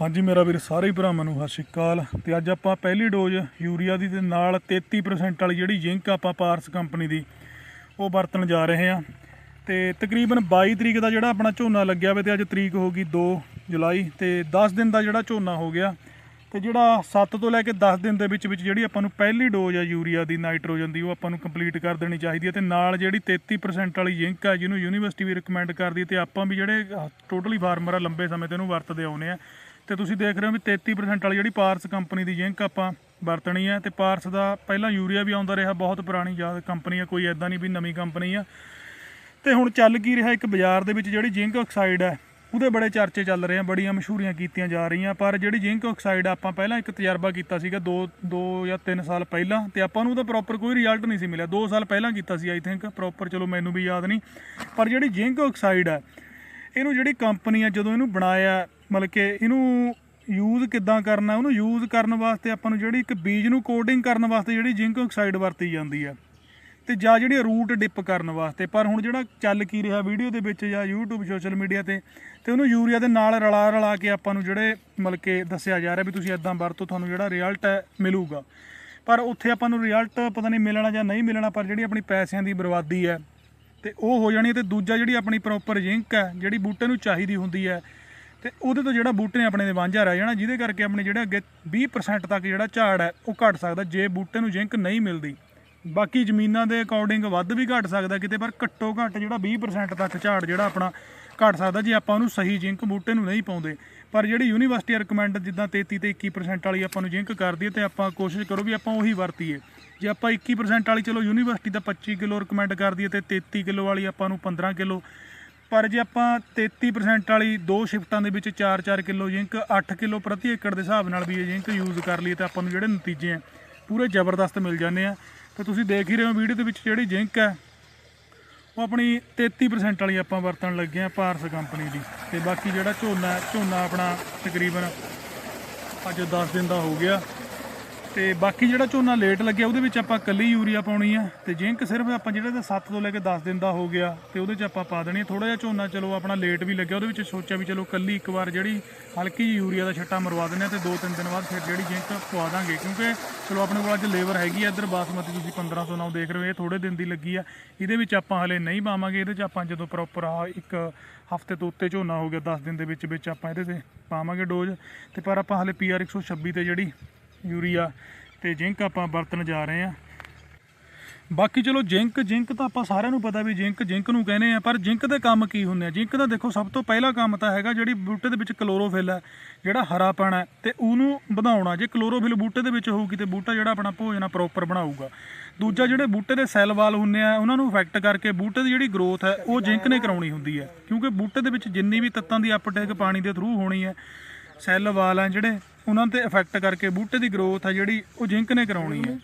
ਹਾਂਜੀ, ਮੇਰਾ ਵੀਰ, ਸਾਰੇ ਹੀ ਭਰਾਵਾਂ ਨੂੰ ਸਤਿ ਸ਼੍ਰੀ ਅਕਾਲ। ਤੇ ਅੱਜ ਆਪਾਂ ਪਹਿਲੀ ਡੋਜ਼ ਯੂਰੀਆ ਦੀ ਦੇ ਨਾਲ 33% ਵਾਲੀ ਜਿਹੜੀ ਜ਼ਿੰਕ ਆਪਾਂ ਪਾਰਸ ਕੰਪਨੀ ਦੀ, ਉਹ ਵਰਤਣ ਜਾ ਰਹੇ ਹਾਂ। ਤੇ ਤਕਰੀਬਨ 22 ਤਰੀਕ ਦਾ ਜਿਹੜਾ ਆਪਣਾ ਝੋਨਾ ਲੱਗਿਆ ਵੇ ਤੇ ਅੱਜ ਤਰੀਕ ਹੋ ਗਈ 2 ਜੁਲਾਈ, ਤੇ 10 ਦਿਨ ਦਾ ਜਿਹੜਾ ਝੋਨਾ ਹੋ ਗਿਆ, ਤੇ ਜਿਹੜਾ 7 ਤੋਂ ਲੈ ਕੇ 10 ਦਿਨ ਦੇ ਵਿੱਚ ਵਿੱਚ ਜਿਹੜੀ ਆਪਾਂ ਨੂੰ ਪਹਿਲੀ ਡੋਜ਼ ਆ ਯੂਰੀਆ ਦੀ, ਨਾਈਟ੍ਰੋਜਨ ਦੀ, ਉਹ ਆਪਾਂ ਨੂੰ ਕੰਪਲੀਟ ਕਰ ਦੇਣੀ ਚਾਹੀਦੀ ਹੈ ਤੇ ਨਾਲ ਜਿਹੜੀ 33% ਵਾਲੀ ਜ਼ਿੰਕ ਆ, ਜਿਹਨੂੰ ਯੂਨੀਵਰਸਿਟੀ ਵੀ ਰეკਮੈਂਡ ਕਰਦੀ ਹੈ ਤੇ ਆਪਾਂ ਵੀ ਜਿਹੜੇ ਟੋਟਲੀ ਫਾਰਮਰ ਆ, ਲੰਬੇ ਸਮੇਂ 'ਤੇ ਇਹਨੂੰ ਵਰਤਦੇ ਆਉਨੇ ਆ। ਤੇ ਤੁਸੀਂ ਦੇਖ ਰਹੇ ਹੋ ਵੀ 33% ਵਾਲੀ ਜਿਹੜੀ ਪਾਰਸ ਕੰਪਨੀ ਦੀ ਜ਼ਿੰਕ ਆਪਾਂ ਵਰਤਣੀ ਹੈ ਤੇ ਪਾਰਸ ਦਾ ਪਹਿਲਾਂ ਯੂਰੀਆ ਵੀ ਆਉਂਦਾ ਰਿਹਾ, ਬਹੁਤ ਪੁਰਾਣੀ ਯਾਦ ਕੰਪਨੀ ਆ, ਕੋਈ ਐਦਾਂ ਨਹੀਂ ਵੀ ਨਵੀਂ ਕੰਪਨੀ ਆ। ਤੇ ਹੁਣ ਚੱਲ ਕੀ ਰਿਹਾ, ਇੱਕ ਬਾਜ਼ਾਰ ਦੇ ਵਿੱਚ ਜਿਹੜੀ ਜ਼ਿੰਕ ਆਕਸਾਈਡ ਹੈ ਉਹਦੇ ਬੜੇ ਚਰਚੇ ਚੱਲ ਰਹੇ ਆ, ਬੜੀਆਂ ਮਸ਼ਹੂਰੀਆਂ ਕੀਤੀਆਂ ਜਾ ਰਹੀਆਂ, ਪਰ ਜਿਹੜੀ ਜ਼ਿੰਕ ਆਕਸਾਈਡ ਆਪਾਂ ਪਹਿਲਾਂ ਇੱਕ ਤਜਰਬਾ ਕੀਤਾ ਸੀਗਾ 2 2 ਜਾਂ 3 ਸਾਲ ਪਹਿਲਾਂ, ਤੇ ਆਪਾਂ ਨੂੰ ਉਹਦਾ ਪ੍ਰੋਪਰ ਕੋਈ ਰਿਜ਼ਲਟ ਨਹੀਂ ਸੀ ਮਿਲਿਆ। 2 ਸਾਲ ਪਹਿਲਾਂ ਕੀਤਾ ਸੀ ਆਈ ਥਿੰਕ ਪ੍ਰੋਪਰ ਚਲੋ ਮੈਨੂੰ ਵੀ ਯਾਦ ਨਹੀਂ, ਪਰ ਜਿਹੜੀ ਜ਼ਿੰਕ ਆਕਸਾਈਡ ਹੈ ਇਹਨੂੰ ਜਿਹੜੀ ਕੰਪਨੀ ਆ, ਜਦੋਂ ਇਹਨੂੰ ਬਣਾਇਆ, ਮਤਲਬ ਕਿ ਇਹਨੂੰ ਯੂਜ਼ ਕਿੱਦਾਂ ਕਰਨਾ, ਉਹਨੂੰ ਯੂਜ਼ ਕਰਨ ਵਾਸਤੇ ਆਪਾਂ ਨੂੰ ਜਿਹੜੀ ਇੱਕ ਬੀਜ ਨੂੰ ਕੋਡਿੰਗ ਕਰਨ ਵਾਸਤੇ ਜਿਹੜੀ ਜ਼ਿੰਕ ਆਕਸਾਈਡ ਵਰਤੀ ਜਾਂਦੀ ਆ। ਤੇ ਜਾਂ ਜਿਹੜੀ ਰੂਟ ਡਿਪ ਕਰਨ ਵਾਸਤੇ, ਪਰ ਹੁਣ ਜਿਹੜਾ ਚੱਲ ਕੀ ਰਿਹਾ ਵੀਡੀਓ ਦੇ ਵਿੱਚ ਜਾਂ YouTube ਸੋਸ਼ਲ ਮੀਡੀਆ ਤੇ ਤੇ ਉਹਨੂੰ ਯੂਰੀਆ ਦੇ ਨਾਲ ਰਲਾ ਰਲਾ ਕੇ ਆਪਾਂ ਨੂੰ ਜਿਹੜੇ, ਮਤਲਬ ਕਿ ਦੱਸਿਆ ਜਾ ਰਿਹਾ ਵੀ ਤੁਸੀਂ ਇਦਾਂ ਵਰਤੋ, ਤੁਹਾਨੂੰ ਜਿਹੜਾ ਰਿਜ਼ਲਟ ਹੈ, ਮਿਲੂਗਾ। ਪਰ ਉੱਥੇ ਆਪਾਂ ਨੂੰ ਰਿਜ਼ਲਟ ਪਤਾ ਨਹੀਂ ਮਿਲਣਾ ਜਾਂ ਨਹੀਂ ਮਿਲਣਾ, ਪਰ ਜਿਹੜੀ ਆਪਣੀ ਪੈਸਿਆਂ ਦੀ ਬਰਬਾਦੀ ਹੈ ਤੇ ਉਹ ਹੋ ਜਾਣੀ ਹੈ ਤੇ ਦੂਜਾ ਜਿਹੜੀ ਆਪਣੀ ਪ੍ਰੋਪਰ ਜ਼ਿੰਕ ਹੈ, ਜਿਹੜੀ ਬੂਟੇ ਨੂੰ ਚਾਹੀਦੀ ਹੁੰਦੀ ਹੈ, ਤੇ ਉਹਦੇ ਤੋਂ ਜਿਹੜਾ ਬੂਟੇ ਨੇ ਆਪਣੇ ਦੇ ਵਾਂਝਾ ਰਹਿ ਜਾਣਾ, ਜਿਹਦੇ ਕਰਕੇ ਆਪਣੇ ਜਿਹੜਾ ਅੱਗੇ 20% ਤੱਕ ਜਿਹੜਾ ਝਾੜ ਹੈ, ਉਹ ਘਟ ਸਕਦਾ, ਜੇ ਬੂਟੇ ਨੂੰ ਜ਼ਿੰਕ ਨਹੀਂ ਮਿਲਦੀ। ਬਾਕੀ ਜ਼ਮੀਨਾਂ ਦੇ ਅਕੋਰਡਿੰਗ ਵੱਧ ਵੀ ਘਟ ਸਕਦਾ ਕਿਤੇ, ਪਰ ਘੱਟੋ ਘੱਟ ਜਿਹੜਾ 20% ਤੱਕ ਝਾੜ ਜਿਹੜਾ ਆਪਣਾ ਘਟ ਸਕਦਾ, ਜੇ ਆਪਾਂ ਉਹਨੂੰ ਸਹੀ ਜ਼ਿੰਕ ਬੂਟੇ ਨੂੰ ਨਹੀਂ ਪਾਉਂਦੇ। ਪਰ ਜਿਹੜੀ ਯੂਨੀਵਰਸਿਟੀ ਰეკਮੈਂਡ ਜਿੱਦਾਂ 33 ਤੇ 21% ਵਾਲੀ ਆਪਾਂ ਨੂੰ ਜ਼ਿੰਕ ਕਰਦੀ ਹੈ ਤੇ ਆਪਾਂ ਕੋਸ਼ਿਸ਼ ਕਰੋ ਵੀ ਆਪਾਂ ਉਹੀ ਵਰਤੀਏ। ਜੇ ਆਪਾਂ 21% ਵਾਲੀ, ਚਲੋ ਯੂਨੀਵਰਸਿਟੀ ਦਾ 25 ਕਿਲੋ ਰეკਮੈਂਡ ਕਰਦੀ ਹੈ ਤੇ 33 ਕਿਲੋ ਵਾਲੀ ਆਪਾਂ ਨੂੰ 15 ਕਿਲੋ। ਪਰ ਜੇ ਆਪਾਂ 33% ਵਾਲੀ ਦੋ ਸ਼ਿਫਟਾਂ ਦੇ ਵਿੱਚ 4-4 ਕਿਲੋ ਜ਼ਿੰਕ 8 ਕਿਲੋ ਪ੍ਰਤੀ ਏਕੜ ਦੇ ਹਿਸਾਬ ਨਾਲ ਵੀ ਇਹ ਜ਼ਿੰਕ ਯੂਜ਼ ਕਰ ਲਈਏ ਤਾਂ ਆਪਾਂ ਨੂੰ ਜਿਹੜੇ ਨਤੀਜੇ ਆ ਪੂਰੇ ਜ਼ਬਰਦਸਤ ਮਿਲ ਜਾਂਦੇ ਆ। ਤੇ ਤੁਸੀਂ ਦੇਖ ਹੀ ਰਹੇ ਹੋ ਵੀਡੀਓ ਦੇ ਵਿੱਚ ਜਿਹੜੀ ਜ਼ਿੰਕ ਹੈ, ਉਹ ਆਪਣੀ 33% ਵਾਲੀ ਆਪਾਂ ਵਰਤਣ ਲੱਗੇ ਆ ਪਾਰਸ ਕੰਪਨੀ ਦੀ। ਤੇ ਬਾਕੀ ਜਿਹੜਾ ਝੋਨਾ ਝੋਨਾ ਆਪਣਾ ਤਕਰੀਬਨ ਅੱਜ 10 ਦਿਨ ਦਾ ਹੋ ਗਿਆ। ਤੇ ਬਾਕੀ ਜਿਹੜਾ ਝੋਨਾ ਲੇਟ ਲੱਗਿਆ, ਉਹਦੇ ਵਿੱਚ ਆਪਾਂ ਕੱਲੀ ਯੂਰੀਆ ਪਾਉਣੀ ਆ। ਤੇ ਜ਼ਿੰਕ ਸਿਰਫ ਆਪਾਂ ਜਿਹੜਾ ਤਾਂ 7 ਤੋਂ ਲੈ ਕੇ 10 ਦਿਨ ਦਾ ਹੋ ਗਿਆ, ਤੇ ਉਹਦੇ 'ਚ ਆਪਾਂ ਪਾ ਦੇਣੀ ਥੋੜਾ ਜਿਹਾ ਝੋਨਾ, ਚਲੋ ਆਪਣਾ ਲੇਟ ਵੀ ਲੱਗਿਆ, ਉਹਦੇ ਵਿੱਚ ਸੋਚਿਆ ਵੀ ਚਲੋ ਕੱਲੀ ਇੱਕ ਵਾਰ ਜਿਹੜੀ ਹਲਕੀ ਜਿਹੀ ਯੂਰੀਆ ਦਾ ਛੱਟਾ ਮਰਵਾ ਦਿੰਦੇ ਆ ਤੇ 2-3 ਦਿਨ ਬਾਅਦ ਫਿਰ ਜਿਹੜੀ ਜ਼ਿੰਕ ਪਵਾ ਦਾਂਗੇ। ਕਿਉਂਕਿ ਚਲੋ ਆਪਣੇ ਕੋਲ ਅੱਜ ਲੇਬਰ ਹੈਗੀ ਆ ਇੱਧਰ, ਬਾਸਮਤੀ ਤੁਸੀਂ 1509 ਦੇਖ ਰਹੇ ਹੋ, ਇਹ ਥੋੜੇ ਦਿਨ ਦੀ ਲੱਗੀ ਆ। ਇਹਦੇ ਵਿੱਚ ਆਪਾਂ ਹਲੇ ਨਹੀਂ ਪਾਵਾਂਗੇ, ਇਹਦੇ 'ਚ ਆਪਾਂ ਜਦੋਂ ਪ੍ਰੋਪਰ ਆ ਇੱਕ ਹਫ਼ਤੇ ਤੋਂ ਉੱਤੇ ਝੋਨਾ ਹੋ ਗਿਆ 10 ਦਿਨ ਦੇ ਵਿੱਚ ਵਿੱਚ ਆਪਾਂ ਇਹਦੇ ਤੇ ਪਾਵਾਂਗੇ ਡੋਜ਼ ਤੇ ਪਰ ਆਪਾਂ ਹਲੇ ਪੀਆਰ 126 ਤੇ ਜਿਹੜੀ ਯੂਰੀਆ ਤੇ ਜ਼ਿੰਕ ਆਪਾਂ ਵਰਤਣ ਜਾ ਰਹੇ ਆ ਬਾਕੀ ਚਲੋ ਜ਼ਿੰਕ ਜ਼ਿੰਕ ਤਾਂ ਆਪਾਂ ਸਾਰਿਆਂ ਨੂੰ ਪਤਾ ਵੀ ਜ਼ਿੰਕ ਜ਼ਿੰਕ ਨੂੰ ਕਹਿੰਦੇ ਆ ਪਰ ਜ਼ਿੰਕ ਦੇ ਕੰਮ ਕੀ ਹੁੰਦੇ ਆ? ਜ਼ਿੰਕ ਦਾ ਦੇਖੋ, ਸਭ ਤੋਂ ਪਹਿਲਾ ਕੰਮ ਤਾਂ ਹੈਗਾ ਜਿਹੜੀ ਬੂਟੇ ਦੇ ਵਿੱਚ ਕਲੋਰੋਫਿਲ ਹੈ, ਜਿਹੜਾ ਹਰਾਪਣ ਹੈ ਤੇ ਉਹਨੂੰ ਵਧਾਉਣਾ। ਜੇ ਕਲੋਰੋਫਿਲ ਬੂਟੇ ਦੇ ਵਿੱਚ ਹੋਊਗੀ ਤੇ ਬੂਟਾ ਜਿਹੜਾ ਆਪਣਾ ਭੋਜਨ ਆ ਪ੍ਰੋਪਰ ਬਣਾਊਗਾ। ਦੂਜਾ ਜਿਹੜੇ ਬੂਟੇ ਦੇ ਸੈੱਲ ਵਾਲ ਹੁੰਦੇ ਆ, ਉਹਨਾਂ ਨੂੰ ਇਫੈਕਟ ਕਰਕੇ ਬੂਟੇ ਦੀ ਜਿਹੜੀ ਗਰੋਥ ਹੈ, ਉਹ ਜ਼ਿੰਕ ਨੇ ਕਰਾਉਣੀ ਹੁੰਦੀ ਹੈ। ਕਿਉਂਕਿ ਬੂਟੇ ਦੇ ਵਿੱਚ ਜਿੰਨੀ ਵੀ ਤੱਤਾਂ ਦੀ ਅਪਟੇਕ ਪਾਣੀ ਦੇ ਥਰੂ ਹੋਣੀ ਹੈ ਸੈੱਲ ਵਾਲ ਆ ਜਿਹੜੇ, ਉਹਨਾਂ ਤੇ ਇਫੈਕਟ ਕਰਕੇ ਬੂਟੇ ਦੀ ਗਰੋਥ ਆ ਜਿਹੜੀ ਉਹ ਜ਼ਿੰਕ ਨੇ ਕਰਾਉਣੀ ਹੈ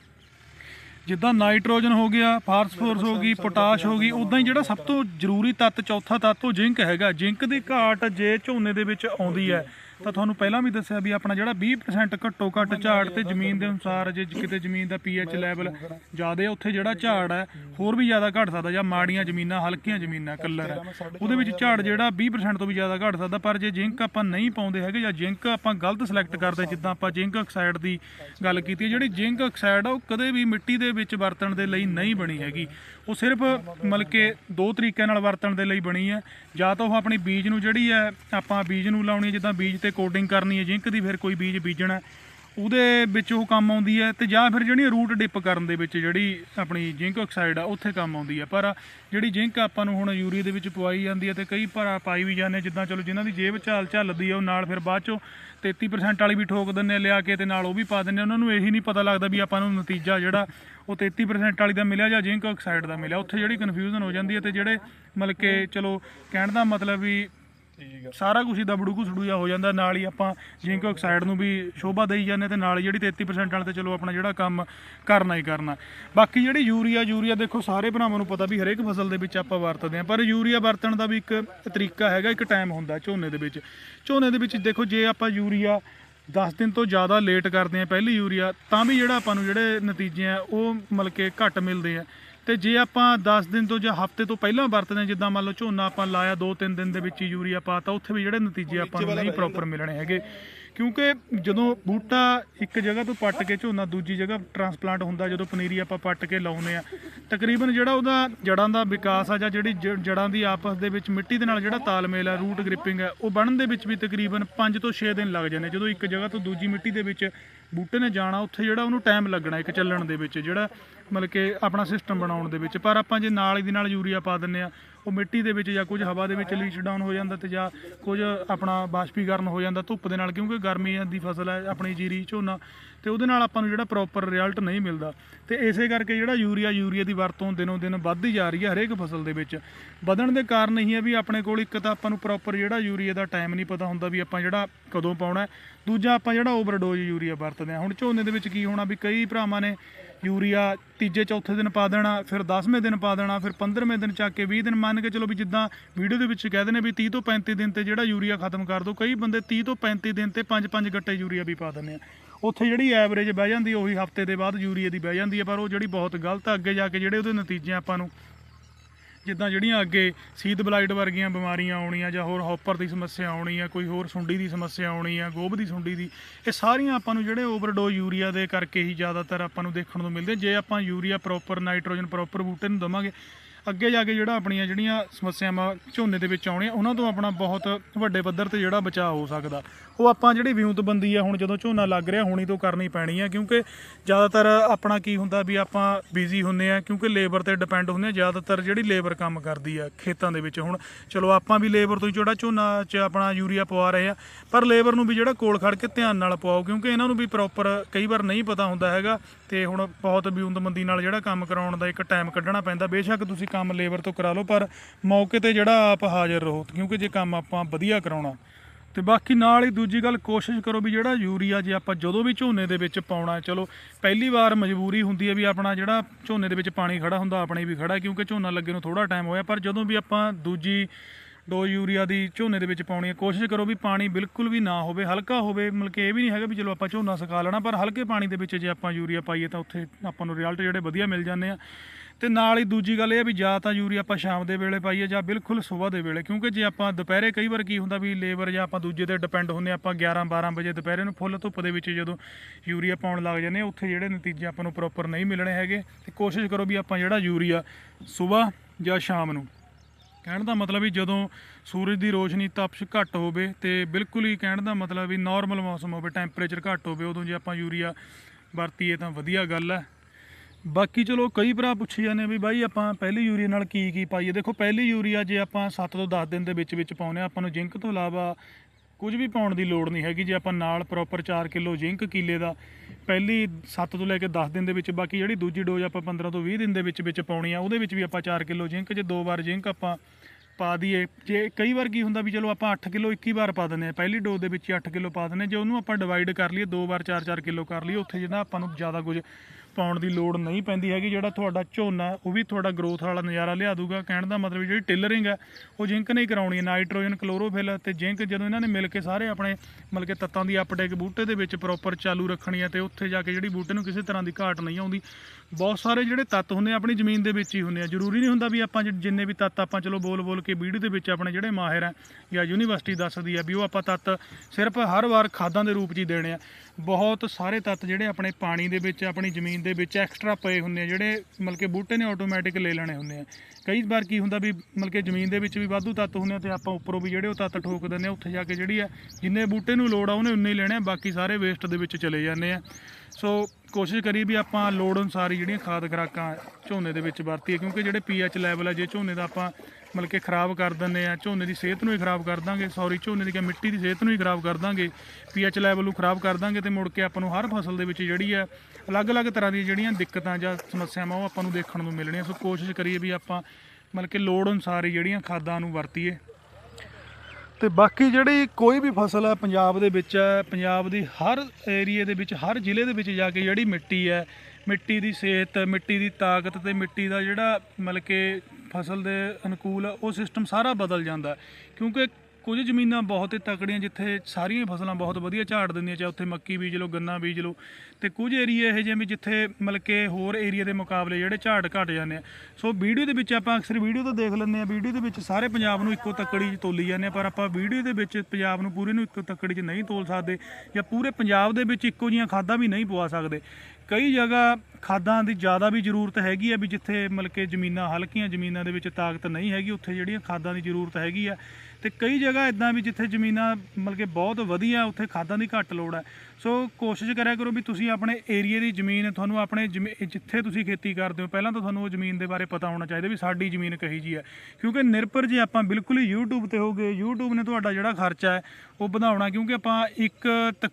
ਜਿੱਦਾਂ ਨਾਈਟ੍ਰੋਜਨ ਹੋ ਗਿਆ ਫਾਸਫੋਰਸ ਹੋ ਗਈ ਪੋਟਾਸ਼ ਹੋ ਗਈ ਉਦਾਂ ਹੀ ਜਿਹੜਾ ਸਭ ਤੋਂ ਜ਼ਰੂਰੀ ਤੱਤ, ਚੌਥਾ ਤੱਤ ਉਹ ਜ਼ਿੰਕ ਹੈਗਾ। ਜ਼ਿੰਕ ਦੀ ਘਾਟ ਜੇ ਝੋਨੇ ਦੇ ਵਿੱਚ ਆਉਂਦੀ ਹੈ ਤਾਂ ਤੁਹਾਨੂੰ ਪਹਿਲਾਂ ਵੀ ਦੱਸਿਆ ਵੀ ਆਪਣਾ ਜਿਹੜਾ 20% ਘੱਟੋ ਘੱਟ ਝਾੜ ਤੇ ਜ਼ਮੀਨ ਦੇ ਅਨੁਸਾਰ ਜੇ ਕਿਤੇ ਜ਼ਮੀਨ ਦਾ ਪੀਐਚ ਲੈਵਲ ਜ਼ਿਆਦਾ ਉੱਥੇ ਜਿਹੜਾ ਝਾੜ ਹੈ ਹੋਰ ਵੀ ਜ਼ਿਆਦਾ ਘਟ ਸਕਦਾ ਜਾਂ ਮਾੜੀਆਂ ਜ਼ਮੀਨਾਂ ਹਲਕੀਆਂ ਜ਼ਮੀਨਾਂ ਕਲਰ ਹੈ। ਉਹਦੇ ਵਿੱਚ ਝਾੜ ਜਿਹੜਾ 20% ਤੋਂ ਵੀ ਜ਼ਿਆਦਾ ਘਟ ਸਕਦਾ ਪਰ ਜੇ ਜ਼ਿੰਕ ਆਪਾਂ ਨਹੀਂ ਪਾਉਂਦੇ ਹੈਗੇ ਜਾਂ ਜ਼ਿੰਕ ਆਪਾਂ ਗਲਤ ਸਿਲੈਕਟ ਕਰਦੇ ਜਿੱਦਾਂ ਆਪਾਂ ਜ਼ਿੰਕ ਆਕਸਾਈਡ ਦੀ ਗੱਲ ਕੀਤੀ ਹੈ, ਜਿਹੜੀ ਜ਼ਿੰਕ ਆਕਸਾਈਡ ਆ ਉਹ ਕਦੇ ਵੀ ਮਿੱਟੀ ਦੇ ਵਿੱਚ ਵਰਤਣ ਦੇ ਲਈ ਨਹੀਂ ਬਣੀ ਹੈਗੀ। ਉਹ ਸਿਰਫ ਮਤਲਬ ਕਿ ਦੋ ਤਰੀਕਿਆਂ ਨਾਲ ਵਰਤਣ ਦੇ ਲਈ ਬਣੀ ਹੈ। ਜਾਂ ਤਾਂ ਉਹ ਆਪਣੀ ਬੀਜ ਨੂੰ ਜਿਹੜੀ ਹੈ ਆਪਾਂ ਬੀਜ ਨੂੰ ਲਾਉਣੀ ਜਿੱਦਾਂ ਬੀਜ ਤੇ ਕੋਟਿੰਗ ਕਰਨੀ ਹੈ, ਜ਼ਿੰਕ ਦੀ ਫਿਰ ਕੋਈ ਬੀਜ ਬੀਜਣਾ ਉਹਦੇ ਵਿੱਚ ਉਹ ਕੰਮ ਆਉਂਦੀ ਹੈ ਤੇ ਜਾਂ ਫਿਰ ਜਿਹੜੀ ਰੂਟ ਡਿਪ ਕਰਨ ਦੇ ਵਿੱਚ ਜਿਹੜੀ ਆਪਣੀ ਜ਼ਿੰਕ ਆਕਸਾਈਡ ਆ, ਉੱਥੇ ਕੰਮ ਆਉਂਦੀ ਹੈ। ਪਰ ਜਿਹੜੀ ਜ਼ਿੰਕ ਆਪਾਂ ਨੂੰ ਹੁਣ ਯੂਰੀਆ ਦੇ ਵਿੱਚ ਪਵਾਈ ਜਾਂਦੀ ਹੈ ਤੇ ਕਈ ਭਰਾ ਪਾਈ ਵੀ ਜਾਂਦੇ ਜਿੱਦਾਂ ਚਲੋ ਜਿਨ੍ਹਾਂ ਦੀ ਜੇਬ ਝਾਲ ਝੱਲਦੀ ਹੈ ਉਹ ਨਾਲ ਫਿਰ ਬਾਅਦ ਚੋਂ 33% ਵਾਲੀ ਵੀ ਠੋਕ ਦਿੰਦੇ ਆ, ਲਿਆ ਕੇ ਤੇ ਨਾਲ ਉਹ ਵੀ ਪਾ ਦਿੰਦੇ ਉਹਨਾਂ ਨੂੰ ਇਹੀ ਨਹੀਂ ਪਤਾ ਲੱਗਦਾ ਵੀ ਆਪਾਂ ਨੂੰ ਨਤੀਜਾ ਜਿਹੜਾ ਉਹ 33% ਵਾਲੀ ਦਾ ਮਿਲਿਆ ਜਾਂ ਜ਼ਿੰਕ ਆਕਸਾਈਡ ਦਾ ਮਿਲਿਆ। ਉੱਥੇ ਜਿਹੜੀ ਕਨਫਿਊਜ਼ਨ ਹੋ ਜਾਂਦੀ ਹੈ ਤੇ ਜਿਹੜੇ ਮਤਲਬ ਕਿ ਚਲੋ ਕਹਿਣ ਦਾ ਮਤਲਬ ਵੀ ਸਾਰਾ ਕੁਝ ਹੀ ਦਬੜੂ ਘੁਸੜੂਆ ਹੋ ਜਾਂਦਾ, ਨਾਲ ਹੀ ਆਪਾਂ ਜ਼ਿੰਕ ਆਕਸਾਈਡ ਨੂੰ ਵੀ ਸ਼ੋਭਾ ਦੇਈ ਜਾਂਦੇ ਤੇ ਨਾਲ ਹੀ ਜਿਹੜੀ 33% ਵਾਲੇ ਤੇ ਚਲੋ ਆਪਣਾ ਜਿਹੜਾ ਕੰਮ ਕਰਨਾ ਹੀ ਕਰਨਾ। ਬਾਕੀ ਜਿਹੜੀ ਯੂਰੀਆ ਯੂਰੀਆ ਦੇਖੋ ਸਾਰੇ ਭਰਾਵਾਂ ਨੂੰ ਪਤਾ ਵੀ ਹਰੇਕ ਫਸਲ ਦੇ ਵਿੱਚ ਆਪਾਂ ਵਰਤਦੇ ਹਾਂ, ਪਰ ਯੂਰੀਆ ਵਰਤਣ ਦਾ ਵੀ ਇੱਕ ਤਰੀਕਾ ਹੈਗਾ, ਇੱਕ ਟਾਈਮ ਹੁੰਦਾ ਝੋਨੇ ਦੇ ਵਿੱਚ। ਝੋਨੇ ਦੇ ਵਿੱਚ ਦੇਖੋ ਜੇ ਆਪਾਂ ਯੂਰੀਆ 10 ਦਿਨ ਤੋਂ ਜ਼ਿਆਦਾ ਲੇਟ ਕਰਦੇ ਆ ਪਹਿਲੀ ਯੂਰੀਆ, ਤਾਂ ਵੀ ਜਿਹੜਾ ਆਪਾਂ ਨੂੰ ਜਿਹੜੇ ਨਤੀਜੇ ਆ, ਉਹ ਮਤਲਬ ਕਿ ਘੱਟ ਮਿਲਦੇ ਆ। ਤੇ ਜੇ ਆਪਾਂ 10 ਦਿਨ ਤੋਂ ਜਾਂ ਹਫ਼ਤੇ ਤੋਂ ਪਹਿਲਾਂ ਵਰਤਦੇ ਹਾਂ ਜਿੱਦਾਂ ਮੰਨ ਲਓ ਝੋਨਾ ਆਪਾਂ ਲਾਇਆ 2-3 ਦਿਨ ਦੇ ਵਿੱਚ ਹੀ ਯੂਰੀਆ ਪਾਤਾ ਉੱਥੇ ਵੀ ਜਿਹੜੇ ਨਤੀਜੇ ਆਪਾਂ ਨੂੰ ਨਹੀਂ ਪ੍ਰੋਪਰ ਮਿਲਣੇ ਹੈਗੇ। ਕਿਉਂਕਿ ਜਦੋਂ ਬੂਟਾ ਇੱਕ ਜਗ੍ਹਾ ਤੋਂ ਪੱਟ ਕੇ ਝੋਨਾ ਦੂਜੀ ਜਗ੍ਹਾ ਟਰਾਂਸਪਲਾਂਟ ਹੁੰਦਾ, ਜਦੋਂ ਪਨੀਰੀ ਆਪਾਂ ਪੱਟ ਕੇ ਲਾਉਂਦੇ ਆ ਤਕਰੀਬਨ ਜਿਹੜਾ ਉਹਦਾ ਜੜਾਂ ਦਾ ਵਿਕਾਸ ਆ ਜਾਂ ਜਿਹੜੀ ਜ- ਜੜਾਂ ਦੀ ਆਪਸ ਦੇ ਵਿੱਚ ਮਿੱਟੀ ਦੇ ਨਾਲ ਜਿਹੜਾ ਤਾਲਮੇਲ ਆ ਰੂਟ ਗ੍ਰਿਪਿੰਗ ਹੈ ਉਹ ਬਣਨ ਦੇ ਵਿੱਚ ਵੀ ਤਕਰੀਬਨ 5 ਤੋਂ 6 ਦਿਨ ਲੱਗ ਜਾਂਦੇ ਜਦੋਂ ਇੱਕ ਜਗ੍ਹਾ ਤੋਂ ਦੂਜੀ ਮਿੱਟੀ ਦੇ ਵਿੱਚ ਬੂਟੇ ਨੇ ਜਾਣਾ, ਉੱਥੇ ਜਿਹੜਾ ਉਹਨੂੰ ਟਾਈਮ ਲੱਗਣਾ ਇੱਕ ਚੱਲਣ ਦੇ ਵਿੱਚ, ਜਿਹੜਾ ਮਤਲਬ ਕਿ ਆਪਣਾ ਸਿਸਟਮ ਬਣਾਉਣ ਦੇ ਵਿੱਚ। ਪਰ ਆਪਾਂ ਜੇ ਨਾਲ ਹੀ ਦੀ ਨਾਲ ਯੂਰੀਆ ਪਾ ਦਿੰਨੇ ਆ ਉਹ ਮਿੱਟੀ ਦੇ ਵਿੱਚ ਜਾਂ ਕੁਝ ਹਵਾ ਦੇ ਵਿੱਚ ਲੀਚ ਡਾਊਨ ਹੋ ਜਾਂਦਾ ਤੇ ਜਾਂ ਕੁਝ ਆਪਣਾ ਬਾਸ਼ਪੀਕਰਨ ਹੋ ਜਾਂਦਾ ਧੁੱਪ ਦੇ ਨਾਲ, ਕਿਉਂਕਿ ਗਰਮੀ ਦੀ ਫਸਲ ਹੈ, ਆਪਣੀ ਜੀਰੀ, ਝੋਨਾ ਤੇ ਉਹਦੇ ਨਾਲ ਆਪਾਂ ਨੂੰ ਜਿਹੜਾ ਪ੍ਰੋਪਰ ਰਿਜ਼ਲਟ ਨਹੀਂ ਮਿਲਦਾ। ਤੇ ਇਸੇ ਕਰਕੇ ਜਿਹੜਾ ਯੂਰੀਆ ਯੂਰੀਆ ਦੀ ਵਰਤੋਂ ਦਿਨੋਂ ਦਿਨ ਵੱਧਦੀ ਜਾ ਰਹੀ ਹੈ ਹਰੇਕ ਫਸਲ ਦੇ ਵਿੱਚ। ਵਧਣ ਦੇ ਕਾਰਨ ਇਹੀ ਹੈ ਵੀ ਆਪਣੇ ਕੋਲ ਇੱਕ ਤਾਂ ਆਪਾਂ ਨੂੰ ਪ੍ਰੋਪਰ ਜਿਹੜਾ ਯੂਰੀਆ ਦਾ ਟਾਈਮ ਨਹੀਂ ਪਤਾ ਹੁੰਦਾ ਵੀ ਆਪਾਂ ਜਿਹੜਾ ਕਦੋਂ ਪਾਉਣਾ ਦੂਜਾ ਆਪਾਂ ਜਿਹੜਾ ਓਵਰਡੋਜ਼ ਯੂਰੀਆ ਵਰਤਦੇ ਹਾਂ। ਹੁਣ ਝੋਨੇ ਦੇ ਵਿੱਚ ਕੀ ਹੋਣਾ ਵੀ ਕਈ ਭਰਾਵਾਂ ਨੇ ਯੂਰੀਆ ਤੀਜੇ ਚੌਥੇ ਦਿਨ ਪਾ ਦੇਣਾ, ਫਿਰ 10ਵੇਂ ਦਿਨ ਪਾ ਦੇਣਾ, ਫਿਰ 15ਵੇਂ ਦਿਨ ਚੱਕ ਕੇ 20 ਦਿਨ ਮੰਨ ਕੇ ਚਲੋ ਵੀ ਜਿੱਦਾਂ ਵੀਡੀਓ ਦੇ ਵਿੱਚ ਕਹਿੰਦੇ ਨੇ ਵੀ 30 ਤੋਂ 35 ਦਿਨ ਤੇ ਜਿਹੜਾ ਯੂਰੀਆ ਖਤਮ ਕਰ ਦੋ, ਕਈ ਬੰਦੇ 30 ਤੋਂ 35 ਦਿਨ ਤੇ 5-5 ਗੱਟੇ ਯੂਰੀਆ ਵੀ ਪਾ ਦਿੰਦੇ ਆ। ਉੱਥੇ ਜਿਹੜੀ ਐਵਰੇਜ ਬਹਿ ਜਾਂਦੀ ਉਹੀ ਹਫ਼ਤੇ ਦੇ ਬਾਅਦ ਯੂਰੀਆ ਦੀ ਬਹਿ ਜਾਂਦੀ ਹੈ ਪਰ ਉਹ ਜਿਹੜੀ ਬਹੁਤ ਗਲਤ ਆ, ਅੱਗੇ ਜਾ ਕੇ ਜਿਹੜੇ ਉਹਦੇ ਨਤੀਜੇ ਆਪਾਂ ਨੂੰ ਜਿੱਦਾਂ ਜਿਹੜੀਆਂ ਅੱਗੇ ਸੀਦ ਬਲਾਈਟ ਵਰਗੀਆਂ ਬਿਮਾਰੀਆਂ ਆਉਣੀਆਂ ਜਾਂ ਹੋਰ ਹੌਪਰ ਦੀ ਸਮੱਸਿਆ ਆਉਣੀ ਆ, ਕੋਈ ਹੋਰ ਸੁੰਡੀ ਦੀ ਸਮੱਸਿਆ ਆਉਣੀ ਆ, ਗੋਭ ਦੀ ਸੁੰਡੀ ਦੀ, ਇਹ ਸਾਰੀਆਂ ਆਪਾਂ ਨੂੰ ਜਿਹੜੇ ਓਵਰਡੋਜ਼ ਯੂਰੀਆ ਦੇ ਕਰਕੇ ਹੀ ਜ਼ਿਆਦਾਤਰ ਆਪਾਂ ਨੂੰ ਦੇਖਣ ਨੂੰ ਮਿਲਦੇ ਜੇ ਆਪਾਂ ਯੂਰੀਆ ਪ੍ਰੋਪਰ ਨਾਈਟ੍ਰੋਜਨ ਪ੍ਰੋਪਰ ਬੂਟੇ ਨੂੰ ਦਵਾਂਗੇ ਅੱਗੇ ਜਾ ਕੇ ਜਿਹੜਾ ਆਪਣੀਆਂ ਜਿਹੜੀਆਂ ਸਮੱਸਿਆਵਾਂ ਝੋਨੇ ਦੇ ਵਿੱਚ ਆਉਣੀਆਂ, ਉਹਨਾਂ ਤੋਂ ਆਪਣਾ ਬਹੁਤ ਵੱਡੇ ਪੱਧਰ ਤੇ ਜਿਹੜਾ ਬਚਾਅ ਹੋ ਸਕਦਾ। ਉਹ ਆਪਾਂ ਜਿਹੜੀ ਵਿਉਂਤਬੰਦੀ ਆ, ਹੁਣ ਜਦੋਂ ਝੋਨਾ ਲੱਗ ਰਿਹਾ, ਹੁਣੀ ਤੋਂ ਕਰਨੀ ਪੈਣੀ ਆ, ਕਿਉਂਕਿ ਜ਼ਿਆਦਾਤਰ ਆਪਣਾ ਕੀ ਹੁੰਦਾ ਵੀ ਆਪਾਂ ਬਿਜ਼ੀ ਹੁੰਨੇ ਆ, ਕਿਉਂਕਿ ਲੇਬਰ ਤੇ ਡਿਪੈਂਡ ਹੁੰਦੇ ਆ, ਜ਼ਿਆਦਾਤਰ ਜਿਹੜੀ ਲੇਬਰ ਕੰਮ ਕਰਦੀ ਆ ਖੇਤਾਂ ਦੇ ਵਿੱਚ। ਹੁਣ ਚਲੋ ਆਪਾਂ ਵੀ ਲੇਬਰ ਤੋਂ ਹੀ ਜਿਹੜਾ ਝੋਨਾ 'ਚ ਆਪਣਾ ਯੂਰੀਆ ਪਵਾ ਰਹੇ ਆ, ਪਰ ਲੇਬਰ ਨੂੰ ਵੀ ਜਿਹੜਾ ਕੋਲ ਖੜ ਕੇ ਧਿਆਨ ਨਾਲ ਪਵਾਓ, ਕਿਉਂਕਿ ਇਹਨਾਂ ਨੂੰ ਵੀ ਪ੍ਰੋਪਰ ਕਈ ਵਾਰ ਨਹੀਂ ਪਤਾ ਹੁੰਦਾ ਹੈਗਾ, ਤੇ ਹੁਣ ਬਹੁਤ ਵਿਉਂਤਬੰਦੀ ਨਾਲ ਜਿਹੜਾ ਕੰਮ ਕਰਾਉਣ ਦਾ ਇੱਕ ਟਾਈਮ ਕੱਢਣਾ ਪੈਂਦਾ। ਬੇਸ਼ੱਕ ਤੁਸੀਂ ਕੰਮ ਲੇਬਰ ਤੋਂ ਕਰਾ ਲਓ, ਪਰ ਮੌਕੇ ਤੇ ਜਿਹੜਾ ਆਪ ਹਾਜ਼ਰ ਰਹੋ, ਕਿਉਂਕਿ ਜੇ ਕੰਮ ਆਪਾਂ ਵਧੀਆ ਕਰਾਉਣਾ। ਤੇ ਬਾਕੀ ਨਾਲ ਹੀ ਦੂਜੀ ਗੱਲ, ਕੋਸ਼ਿਸ਼ ਕਰੋ ਵੀ ਜਿਹੜਾ ਯੂਰੀਆ ਜੇ ਆਪਾਂ ਜਦੋਂ ਵੀ ਝੋਨੇ ਦੇ ਵਿੱਚ ਪਾਉਣਾ, ਚਲੋ ਪਹਿਲੀ ਵਾਰ ਮਜਬੂਰੀ ਹੁੰਦੀ ਹੈ ਵੀ ਆਪਣਾ ਜਿਹੜਾ ਝੋਨੇ ਦੇ ਵਿੱਚ ਪਾਣੀ ਖੜਾ ਹੁੰਦਾ, ਆਪਣੇ ਵੀ ਖੜਾ ਕਿਉਂਕਿ ਝੋਨਾ ਲੱਗੇ ਨੂੰ ਥੋੜਾ ਟਾਈਮ ਹੋਇਆ, ਪਰ ਜਦੋਂ ਵੀ ਆਪਾਂ ਦੂਜੀ ਡੋ ਯੂਰੀਆ ਦੀ ਝੋਨੇ ਦੇ ਵਿੱਚ ਪਾਉਣੀ ਹੈ, ਕੋਸ਼ਿਸ਼ ਕਰੋ ਵੀ ਪਾਣੀ ਬਿਲਕੁਲ ਵੀ ਨਾ ਹੋਵੇ, ਹਲਕਾ ਹੋਵੇ, ਮਤਲਬ ਕਿ ਇਹ ਵੀ ਨਹੀਂ ਹੈਗਾ ਵੀ ਚਲੋ ਆਪਾਂ ਝੋਨਾ ਸੁਕਾ ਲੈਣਾ, ਪਰ ਹਲਕੇ ਪਾਣੀ ਦੇ ਵਿੱਚ ਜੇ ਆਪਾਂ ਯੂਰੀਆ ਪਾਈਏ ਤਾਂ ਉੱਥੇ ਆਪਾਂ ਨੂੰ ਰਿਜ਼ਲਟ ਜਿਹੜੇ ਵਧੀਆ ਮਿਲ ਜਾਂਦੇ ਆ। ਤੇ ਨਾਲ ਹੀ ਦੂਜੀ ਗੱਲ ਇਹ ਆ ਵੀ ਜਾਂ ਤਾਂ ਯੂਰੀਆ ਆਪਾਂ ਸ਼ਾਮ ਦੇ ਵੇਲੇ ਪਾਈਏ ਜਾਂ ਬਿਲਕੁਲ ਸਵੇਰ ਦੇ ਵੇਲੇ, ਕਿਉਂਕਿ ਜੇ ਆਪਾਂ ਦੁਪਹਿਰੇ ਕਈ ਵਾਰ ਕੀ ਹੁੰਦਾ ਵੀ ਲੇਬਰ ਜਾਂ ਆਪਾਂ ਦੂਜੇ ਤੇ ਡਿਪੈਂਡ ਹੁੰਦੇ ਆਪਾਂ 11 12 ਵਜੇ ਦੁਪਹਿਰੇ ਨੂੰ ਫੁੱਲ ਧੁੱਪ ਦੇ ਵਿੱਚ ਜਦੋਂ ਯੂਰੀਆ ਪਾਉਣ ਲੱਗ ਜਾਂਦੇ ਆ ਉੱਥੇ ਜਿਹੜੇ ਨਤੀਜੇ ਆਪਾਂ ਨੂੰ ਪ੍ਰੋਪਰ ਨਹੀਂ ਮਿਲਣੇ ਹੈਗੇ। ਤੇ ਕੋਸ਼ਿਸ਼ ਕਰੋ ਵੀ ਆਪਾਂ ਜਿਹੜਾ ਯੂਰੀਆ ਸਵੇਰ ਜਾਂ ਸ਼ਾਮ ਨੂੰ, ਕਹਿਣ ਦਾ ਮਤਲਬ ਵੀ ਜਦੋਂ ਸੂਰਜ ਦੀ ਰੋਸ਼ਨੀ ਤਪਸ਼ ਘੱਟ ਹੋਵੇ ਤੇ ਬਿਲਕੁਲ ਹੀ ਕਹਿਣ ਦਾ ਮਤਲਬ ਵੀ ਨਾਰਮਲ ਮੌਸਮ ਹੋਵੇ ਟੈਂਪਰੇਚਰ ਘੱਟ ਹੋਵੇ, ਉਦੋਂ ਜੇ ਆਪਾਂ ਯੂਰੀਆ ਵਰਤੀਏ ਤਾਂ ਵਧੀਆ ਗੱਲ ਹੈ। ਬਾਕੀ ਚਲੋ ਕਈ ਭਰਾ ਪੁੱਛੀ ਜਾਂਦੇ ਆ ਵੀ ਬਾਈ ਆਪਾਂ ਪਹਿਲੀ ਯੂਰੀਆ ਨਾਲ ਕੀ ਕੀ ਪਾਈਏ ਦੇਖੋ ਪਹਿਲੀ ਯੂਰੀਆ ਜੇ ਆਪਾਂ 7 ਤੋਂ 10 ਦਿਨ ਦੇ ਵਿੱਚ ਵਿੱਚ ਪਾਉਨੇ ਆ, ਆਪਾਂ ਨੂੰ ਜ਼ਿੰਕ ਤੋਂ ਇਲਾਵਾ ਕੁਝ ਵੀ ਪਾਉਣ ਦੀ ਲੋੜ ਨਹੀਂ ਹੈਗੀ ਜੇ ਆਪਾਂ ਨਾਲ ਪ੍ਰੋਪਰ 4 ਕਿਲੋ ਜ਼ਿੰਕ ਕੀਲੇ ਦਾ ਪਹਿਲੀ 7 ਤੋਂ ਲੈ ਕੇ 10 ਦਿਨ ਦੇ ਵਿੱਚ, ਬਾਕੀ ਜਿਹੜੀ ਦੂਜੀ ਡੋਜ਼ ਆਪਾਂ 15 ਤੋਂ 20 ਦਿਨ ਦੇ ਵਿੱਚ ਵਿੱਚ ਪਾਉਣੀ ਆ, ਉਹਦੇ ਵਿੱਚ ਵੀ ਆਪਾਂ 4 ਕਿਲੋ ਜ਼ਿੰਕ, ਜੇ ਦੋ ਵਾਰ ਜ਼ਿੰਕ ਆਪਾਂ ਪਾ ਦਈਏ ਜੇ ਕਈ ਵਾਰ ਕੀ ਹੁੰਦਾ ਵੀ ਚਲੋ ਆਪਾਂ 8 ਕਿਲੋ ਇੱਕੀ ਵਾਰ ਪਾ ਦਿੰਦੇ ਆ, ਪਹਿਲੀ ਡੋਜ਼ ਦੇ ਵਿੱਚ ਹੀ 8 ਕਿਲੋ ਪਾ ਦਿੰਦੇ ਹਾਂ। ਜੇ ਉਹਨੂੰ ਆਪਾਂ ਡਿਵਾਈਡ ਕਰ ਲਈਏ, ਦੋ ਵਾਰ 4-4 ਕਿਲੋ ਕਰ ਲਈਏ, ਉੱਥੇ ਜਿਹੜਾ ਆਪਾਂ ਨੂੰ ਜ਼ਿਆਦਾ ਕੁਝ ਪਾਉਣ ਦੀ ਲੋੜ ਨਹੀਂ ਪੈਂਦੀ ਹੈਗੀ, ਜਿਹੜਾ ਤੁਹਾਡਾ ਝੋਨਾ ਉਹ ਵੀ ਤੁਹਾਡਾ ਗਰੋਥ ਵਾਲਾ ਨਜ਼ਾਰਾ ਲਿਆ ਦੂਗਾ ਕਹਿਣ ਦਾ ਮਤਲਬ ਜਿਹੜੀ ਟਿਲਰਿੰਗ ਹੈ, ਉਹ ਜ਼ਿੰਕ ਨਹੀਂ ਕਰਾਉਣੀ ਹੈ ਨਾਈਟ੍ਰੋਜਨ ਕਲੋਰੋਫਿਲ ਤੇ ਜ਼ਿੰਕ ਜਦੋਂ ਇਹਨਾਂ ਨੇ ਮਿਲ ਕੇ ਸਾਰੇ ਆਪਣੇ ਮਤਲਬ ਕਿ ਤੱਤਾਂ ਦੀ ਅਪਟੇਕ ਬੂਟੇ ਦੇ ਵਿੱਚ ਪ੍ਰੋਪਰ ਚਾਲੂ ਰੱਖਣੀ ਹੈ ਤੇ ਉੱਥੇ ਜਾ ਕੇ ਜਿਹੜੀ ਬੂਟੇ ਨੂੰ ਕਿਸੇ ਤਰ੍ਹਾਂ ਦੀ ਘਾਟ ਨਹੀਂ ਆਉਂਦੀ। ਬਹੁਤ ਸਾਰੇ ਜਿਹੜੇ ਤੱਤ ਹੁੰਦੇ ਆ, ਆਪਣੀ ਜ਼ਮੀਨ ਦੇ ਵਿੱਚ ਹੀ ਹੁੰਦੇ ਆ। ਜ਼ਰੂਰੀ ਨਹੀਂ ਹੁੰਦਾ ਵੀ ਆਪਾਂ ਜਿੰਨੇ ਵੀ ਤੱਤ ਆਪਾਂ ਚਲੋ ਬੋਲ ਬੋਲ ਕੇ ਵੀਡੀਓ ਦੇ ਵਿੱਚ ਆਪਣੇ ਜਿਹੜੇ ਮਾਹਿਰ ਆ ਜਾਂ ਯੂਨੀਵਰਸਿਟੀ ਦੱਸਦੀ ਆ ਵੀ ਉਹ ਆਪਾਂ ਤੱਤ ਸਿਰਫ ਹਰ ਵਾਰ ਖਾਦਾਂ ਦੇ ਰੂਪ 'ਚ ਹੀ ਦੇਣੇ ਆ। ਬਹੁਤ ਸਾਰੇ ਤੱਤ ਜਿਹੜੇ ਆਪਣੇ ਪਾਣੀ ਦੇ ਵਿੱਚ, ਆਪਣੀ ਜ਼ਮੀਨ ਦੇ ਵਿੱਚ ਐਕਸਟਰਾ ਪਏ ਹੁੰਦੇ ਆ, ਜਿਹੜੇ ਮਤਲਬ ਕਿ ਬੂਟੇ ਨੇ ਆਟੋਮੈਟਿਕ ਲੈ ਲੈਣੇ ਹੁੰਦੇ ਆ। ਕਈ ਵਾਰ ਕੀ ਹੁੰਦਾ ਵੀ ਮਤਲਬ ਕਿ ਜ਼ਮੀਨ ਦੇ ਵਿੱਚ ਵੀ ਵਾਧੂ ਤੱਤ ਹੁੰਦੇ ਆ ਤੇ ਆਪਾਂ ਉੱਪਰੋਂ ਵੀ ਜਿਹੜੇ ਉਹ ਤੱਤ ਠੋਕ ਦਿੰਦੇ ਆ, ਉੱਥੇ ਜਾ ਕੇ ਜਿਹੜੀ ਆ, ਜਿੰਨੇ ਬੂਟੇ ਨੂੰ ਲੋੜ ਆ ਉਹਨੇ ਉਨੇ ਹੀ ਲੈਣੇ ਆ, ਬਾਕੀ ਸਾਰੇ ਵੇਸਟ ਦੇ ਵਿੱਚ ਚਲੇ ਜਾਂਦੇ ਆ। ਸੋ ਕੋਸ਼ਿਸ਼ ਕਰੀ ਵੀ ਆਪਾਂ ਲੋੜ ਅਨੁਸਾਰ ਜਿਹੜੀਆਂ ਖਾਦ ਖੁਰਾਕਾਂ ਝੋਨੇ ਦੇ ਵਿੱਚ ਵਰਤੀਏ, ਕਿਉਂਕਿ ਜਿਹੜੇ ਪੀਐਚ ਲੈਵਲ ਆ, ਜੇ ਝੋਨੇ ਦਾ ਆਪਾਂ ਮਤਲਬ ਕਿ ਖਰਾਬ ਕਰ ਦਿੰਦੇ ਆ, ਝੋਨੇ ਦੀ ਸਿਹਤ ਨੂੰ ਹੀ ਖਰਾਬ ਕਰ ਦਾਂਗੇ ਸੌਰੀ ਝੋਨੇ ਦੀ ਕਿ ਮਿੱਟੀ ਦੀ ਸਿਹਤ ਨੂੰ ਹੀ ਖਰਾਬ ਕਰ ਦਾਂਗੇ ਪੀਐਚ ਲੈਵਲ ਨੂੰ ਖਰਾਬ ਕਰ ਦਾਂਗੇ ਤੇ ਮੁੜ ਕੇ ਆਪਾਂ ਨੂੰ ਹਰ ਫਸਲ ਦੇ ਵਿੱਚ ਜਿਹੜੀ ਆ, ਅਲੱਗ-ਅਲੱਗ ਤਰ੍ਹਾਂ ਦੀਆਂ ਜਿਹੜੀਆਂ ਦਿੱਕਤਾਂ ਜਾਂ ਸਮੱਸਿਆਵਾਂ ਉਹ ਆਪਾਂ ਨੂੰ ਦੇਖਣ ਨੂੰ ਮਿਲਣੀਆਂ, ਸੋ ਕੋਸ਼ਿਸ਼ ਕਰੀਏ ਵੀ ਆਪਾਂ ਮਤਲਬ ਕਿ ਲੋੜ ਅਨੁਸਾਰ ਹੀ ਜਿਹੜੀਆਂ ਖਾਦਾਂ ਨੂੰ ਵਰਤੀਏ। ਤੇ ਬਾਕੀ ਜਿਹੜੀ ਕੋਈ ਵੀ ਫਸਲ ਹੈ ਪੰਜਾਬ ਦੇ ਵਿੱਚ ਹੈ ਪੰਜਾਬ ਦੀ ਹਰ ਏਰੀਏ ਦੇ ਵਿੱਚ, ਹਰ ਜ਼ਿਲ੍ਹੇ ਦੇ ਵਿੱਚ ਜਾ ਕੇ ਜਿਹੜੀ ਮਿੱਟੀ ਹੈ ਮਿੱਟੀ ਦੀ ਸਿਹਤ, ਮਿੱਟੀ ਦੀ ਤਾਕਤ ਤੇ ਮਿੱਟੀ ਦਾ ਜਿਹੜਾ ਮਤਲਬ ਕਿ ਫਸਲ ਦੇ ਅਨੁਕੂਲ ਆ, ਉਹ ਸਿਸਟਮ ਸਾਰਾ ਬਦਲ ਜਾਂਦਾ ਕਿਉਂਕਿ ਕੁਝ ਜ਼ਮੀਨਾਂ ਬਹੁਤ ਹੀ ਤਕੜੀਆਂ ਜਿੱਥੇ ਸਾਰੀਆਂ ਫਸਲਾਂ ਬਹੁਤ ਵਧੀਆ ਝਾੜ ਦਿੰਦੀਆਂ ਚਾਹੇ ਉੱਥੇ ਮੱਕੀ ਬੀਜ ਲਓ ਗੰਨਾ ਬੀਜ ਲਓ ਤੇ ਕੁਝ ਏਰੀਆ ਇਹੋ ਜਿਹੇ ਵੀ ਜਿੱਥੇ ਮਤਲਬ ਕਿ ਹੋਰ ਏਰੀਆ ਦੇ ਮੁਕਾਬਲੇ ਜਿਹੜੇ ਝਾੜ ਘਟ ਜਾਂਦੇ ਆ। ਸੋ ਵੀਡੀਓ ਦੇ ਵਿੱਚ ਆਪਾਂ ਅਕਸਰ ਵੀਡੀਓ ਤਾਂ ਦੇਖ ਲੈਂਦੇ ਆ ਵੀਡੀਓ ਦੇ ਵਿੱਚ ਸਾਰੇ ਪੰਜਾਬ ਨੂੰ ਇੱਕੋ ਤੱਕੜੀ 'ਚ ਤੋਲੀ ਜਾਂਦੇ ਆ ਪਰ ਆਪਾਂ ਵੀਡੀਓ ਦੇ ਵਿੱਚ ਪੰਜਾਬ ਨੂੰ ਪੂਰੇ ਨੂੰ ਇੱਕੋ ਤੱਕੜੀ 'ਚ ਨਹੀਂ ਤੋਲ ਸਕਦੇ ਜਾਂ ਪੂਰੇ ਪੰਜਾਬ ਦੇ ਵਿੱਚ ਇੱਕੋ ਜੀਆਂ ਖਾਦਾਂ ਵੀ ਨਹੀਂ ਪਵਾ ਸਕਦੇ। ਕਈ ਜਗ੍ਹਾ ਖਾਦਾਂ ਦੀ ਜ਼ਿਆਦਾ ਵੀ ਜ਼ਰੂਰਤ ਹੈਗੀ ਆ ਵੀ ਜਿੱਥੇ ਮਤਲਬ ਕਿ ਜ਼ਮੀਨਾਂ, ਹਲਕੀਆਂ ਜ਼ਮੀਨਾਂ ਦੇ ਵਿੱਚ ਤਾਕਤ ਨਹੀਂ ਹੈਗੀ, ਉੱਥੇ ਜਿਹੜੀਆਂ ਖਾਦਾਂ ਦੀ ਜ਼ਰੂਰਤ ਹੈਗੀ ਆ। ਤੇ ਕਈ ਜਗ੍ਹਾ ਇਦਾਂ ਵੀ ਜਿੱਥੇ ਜ਼ਮੀਨਾਂ ਮਤਲਬ ਕਿ ਬਹੁਤ ਵਧੀਆ, ਉੱਥੇ ਖਾਦਾਂ ਦੀ ਘੱਟ ਲੋੜ ਹੈ ਸੋ ਕੋਸ਼ਿਸ਼ ਕਰਿਆ ਕਰੋ ਵੀ ਤੁਸੀਂ ਆਪਣੇ ਏਰੀਏ ਦੀ ਜ਼ਮੀਨ, ਤੁਹਾਨੂੰ ਆਪਣੇ ਜ਼ਮੀ- ਜਿੱਥੇ ਤੁਸੀਂ ਖੇਤੀ ਕਰਦੇ ਹੋ, ਪਹਿਲਾਂ ਤਾਂ ਤੁਹਾਨੂੰ ਉਹ ਜ਼ਮੀਨ ਦੇ ਬਾਰੇ ਪਤਾ ਹੋਣਾ ਚਾਹੀਦਾ ਵੀ ਸਾਡੀ ਜ਼ਮੀਨ ਕਹੀ ਜੀ ਹੈ ਕਿਉਂਕਿ ਨਿਰਭਰ ਜੇ ਆਪਾਂ ਬਿਲਕੁਲ ਹੀ YouTube ਤੇ ਹੋਗੇ, YouTube ਨੇ ਤੁਹਾਡਾ ਜਿਹੜਾ ਖਰਚਾ ਹੈ, ਉਹ ਵਧਾਉਣਾ, ਕਿਉਂਕਿ ਆਪਾਂ ਇੱਕ